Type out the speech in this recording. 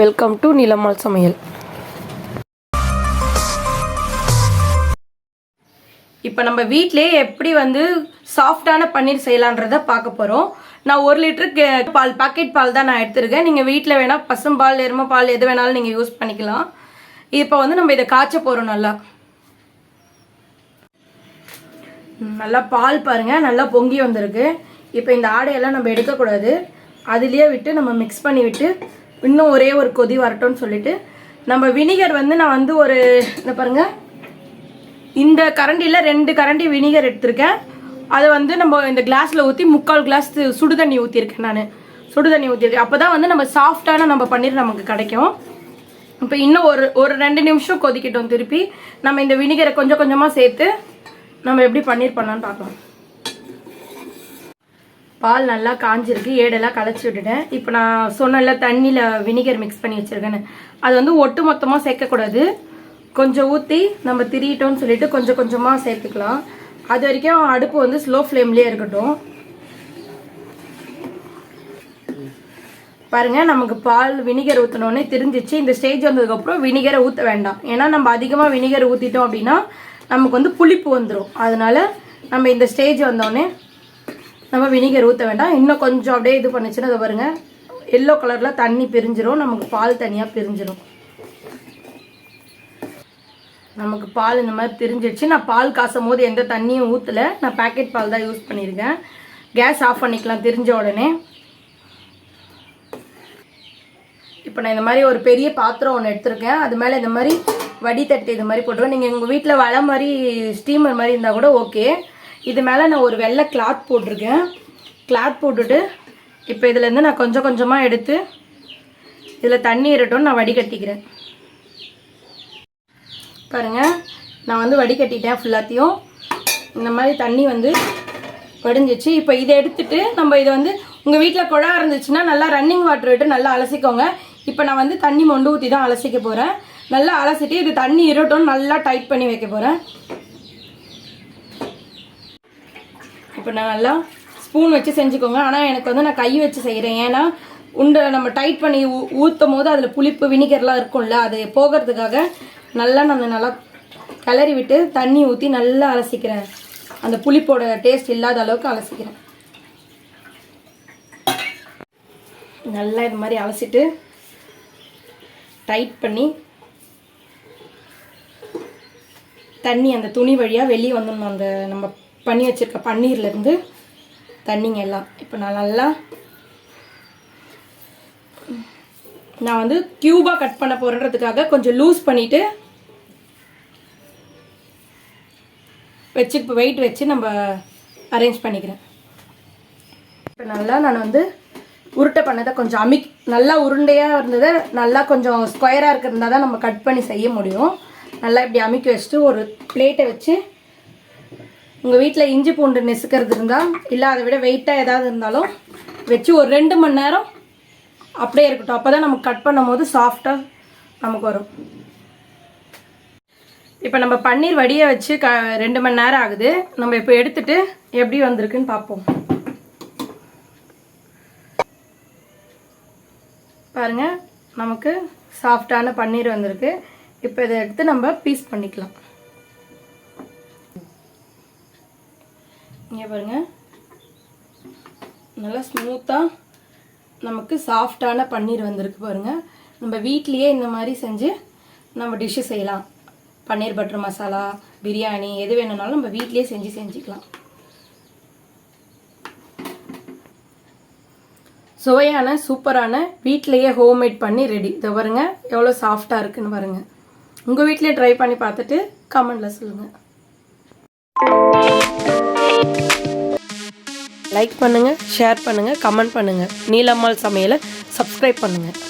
Welcome to நிலம்மாள் சமையல். இப்போ நம்ம வீட்டிலேயே எப்படி வந்து சாஃப்டான பன்னீர் செய்யலான்றத பார்க்க போகிறோம் நான் ஒரு லிட்டருக்கு பால் பாக்கெட் பால் தான் நான் எடுத்திருக்கேன். நீங்கள் வீட்டில் வேணால் பசும்பால் எருமைப்பால் எது வேணாலும் நீங்கள் யூஸ் பண்ணிக்கலாம். இப்போ வந்து நம்ம இதை காய்ச்ச போகிறோம் நல்லா. நல்லா பால் பாருங்க. நல்லா பொங்கி வந்திருக்கு. இப்போ இந்த ஆடையெல்லாம் நம்ம எடுக்கக்கூடாது. அதுலேயே விட்டு நம்ம மிக்ஸ் பண்ணி விட்டு இன்னும் ஒரே ஒரு கொதி வரட்டும்னு சொல்லிட்டு நம்ம வினிகர் வந்து நான் வந்து ஒரு இந்த பாருங்க இந்த கரண்டியில் ரெண்டு கரண்டி வினிகர் எடுத்திருக்கேன். அதை வந்து நம்ம இந்த கிளாஸில் ஊற்றி முக்கால் கிளாஸ் சுடு தண்ணி ஊற்றிருக்கேன் நான். சுடு தண்ணி ஊற்றிருக்கேன் அப்போ தான் வந்து நம்ம சாஃப்டான நம்ம பன்னீர் நமக்கு கிடைக்கும். இப்போ இன்னும் ஒரு ஒரு ரெண்டு நிமிஷம் கொதிக்கட்டும் திருப்பி. நம்ம இந்த வினிகரை கொஞ்சம் கொஞ்சமாக சேர்த்து நம்ம எப்படி பன்னீர் பண்ணலான்னு பார்க்கலாம். பால் நல்லா காஞ்சிருக்கு ஏடெல்லாம் களைச்சி விட்டுட்டேன். இப்போ நான் சொன்னல தண்ணியில் வினிகர் மிக்ஸ் பண்ணி வச்சுருக்கேன்னு. அது வந்து ஒட்டு மொத்தமாக சேர்க்கக்கூடாது. கொஞ்சம் ஊற்றி நம்ம திரியிட்டோம்னு சொல்லிட்டு கொஞ்சம் கொஞ்சமாக சேர்த்துக்கலாம். அது வரைக்கும் அடுப்பு வந்து ஸ்லோ ஃப்ளேம்லேயே இருக்கட்டும். பாருங்கள் நமக்கு பால் வினிகர் ஊற்றினோடனே தெரிஞ்சிச்சு. இந்த ஸ்டேஜ் வந்ததுக்கப்புறம் வினிகரை ஊற்ற வேண்டாம். ஏன்னா நம்ம அதிகமாக வினிகர் ஊற்றிட்டோம் அப்படின்னா நமக்கு வந்து புளிப்பு வந்துடும் அதனால நம்ம இந்த ஸ்டேஜ் வந்தோடனே நம்ம வினிகர் ஊற்ற வேண்டாம். இன்னும் கொஞ்சம் அப்படியே இது பண்ணுச்சுன்னா அதை பாருங்கள் எல்லோ கலரில் தண்ணி பிரிஞ்சிடும் நமக்கு பால் தனியாக பிரிஞ்சிடும் நமக்கு பால் இந்த மாதிரி பிரிஞ்சிடுச்சு நான் பால் காசும் போது எந்த தண்ணியும் ஊற்றலை நான் பேக்கெட் பால் தான் யூஸ் பண்ணியிருக்கேன். கேஸ் ஆஃப் பண்ணிக்கலாம் தெரிஞ்ச உடனே. இப்போ நான் இந்த மாதிரி ஒரு பெரிய பாத்திரம் ஒன்று எடுத்திருக்கேன். அது மேலே இந்த மாதிரி வடித்தட்டு இது மாதிரி போட்டுருவேன். நீங்கள் உங்கள் வீட்டில் வலை மாதிரி ஸ்டீமர் மாதிரி இருந்தால் கூட ஓகே இது மேலே நான் ஒரு வெள்ளை கிளாத் போட்டிருக்கேன். கிளாத் போட்டுட்டு இப்போ இதுலேருந்து நான் கொஞ்சம் கொஞ்சமாக எடுத்து இதில் தண்ணி இருட்டும் நான் வடிகட்டிக்கிறேன். பாருங்கள் நான் வந்து வடிகட்டிட்டேன் ஃபுல்லாத்தையும் இந்த மாதிரி தண்ணி வந்து வடிஞ்சிச்சு. இப்போ இதை எடுத்துட்டு நம்ம இதை வந்து உங்கள் வீட்டில் குழா இருந்துச்சுன்னா நல்லா ரன்னிங் வாட்டர் விட்டு நல்லா அலசிக்கோங்க. இப்போ நான் வந்து தண்ணி மொண்டு ஊற்றி தான் அலசிக்க போகிறேன் நல்லா அலசிட்டு இது தண்ணி இருட்டும் நல்லா டைட் பண்ணி வைக்க போகிறேன் இப்போ நான் நல்லா ஸ்பூன் வச்சு செஞ்சுக்கோங்க. ஆனால் எனக்கு வந்து நான் கை வச்சு செய்கிறேன் ஏன்னா உண்டை நம்ம டைட் பண்ணி ஊ ஊற்றும் போது அதில் புளிப்பு வினிகர்லாம் இருக்கும்ல அது போகிறதுக்காக நல்லா நான் நல்லா கிளறி விட்டு தண்ணி ஊற்றி நல்லா அலசிக்கிறேன். அந்த புளிப்போட டேஸ்ட் இல்லாத அளவுக்கு அலசிக்கிறேன். நல்லா இது மாதிரி அலசிட்டு டைட் பண்ணி தண்ணி அந்த துணி வழியாக வெளியே வந்துடணும். அந்த நம்ம பண்ணி வச்சுருக்க பன்னீர்லேருந்து தண்ணிங்க எல்லாம். இப்போ நான் நல்லா நான் வந்து க்யூபாக கட் பண்ண போகிறதுக்காக கொஞ்சம் லூஸ் பண்ணிவிட்டு வச்சு இப்போ வெயிட் வச்சு நம்ம அரேஞ்ச் பண்ணிக்கிறேன். இப்போ நல்லா நான் வந்து உருட்டை பண்ணதை கொஞ்சம் அமிக் நல்லா உருண்டையாக இருந்ததை நல்லா கொஞ்சம் ஸ்கொயராக இருக்கிறதா தான் நம்ம கட் பண்ணி செய்ய முடியும். நல்லா இப்படி அமுக்கி வச்சுட்டு ஒரு பிளேட்டை வச்சு உங்கள் வீட்டில் இஞ்சி பூண்டு நெசுக்கிறது இருந்தால் இல்லை அதை விட வெயிட்டாக ஏதாவது இருந்தாலும் வச்சு ஒரு ரெண்டு மணி நேரம் அப்படியே இருக்கட்டும். அப்போ தான் நமக்கு கட் பண்ணும் போது சாஃப்டாக நமக்கு வரும். இப்போ நம்ம பன்னீர் வடிய வச்சு க ரெண்டு மணி நேரம் ஆகுது. நம்ம இப்போ எடுத்துட்டு எப்படி வந்திருக்குன்னு பார்ப்போம் பாருங்கள் நமக்கு சாஃப்டான பன்னீர் வந்திருக்கு. இப்போ இதை எடுத்து நம்ம பீஸ் பண்ணிக்கலாம். இங்கே பாருங்க. நல்லா ஸ்மூத்தாக நமக்கு சாஃப்டான பன்னீர் வந்திருக்கு பாருங்க. நம்ம வீட்லேயே இந்த மாதிரி செஞ்சு நம்ம டிஷ்ஷு செய்யலாம். பன்னீர் பட்டர் மசாலா பிரியாணி எது வேணும்னாலும் நம்ம வீட்லேயே செஞ்சு செஞ்சுக்கலாம். சுவையான சூப்பரான வீட்லேயே ஹோம்மேட் பண்ணி ரெடி இதை பாருங்க எவ்வளோ சாஃப்டாக இருக்குன்னு பாருங்க. உங்கள் வீட்டிலே ட்ரை பண்ணி பார்த்துட்டு கமெண்டில் சொல்லுங்கள் லைக் பண்ணுங்கள் ஷேர் பண்ணுங்கள் கமெண்ட் பண்ணுங்கள் நீலம்மாள் சமையலை சப்ஸ்கிரைப் பண்ணுங்கள்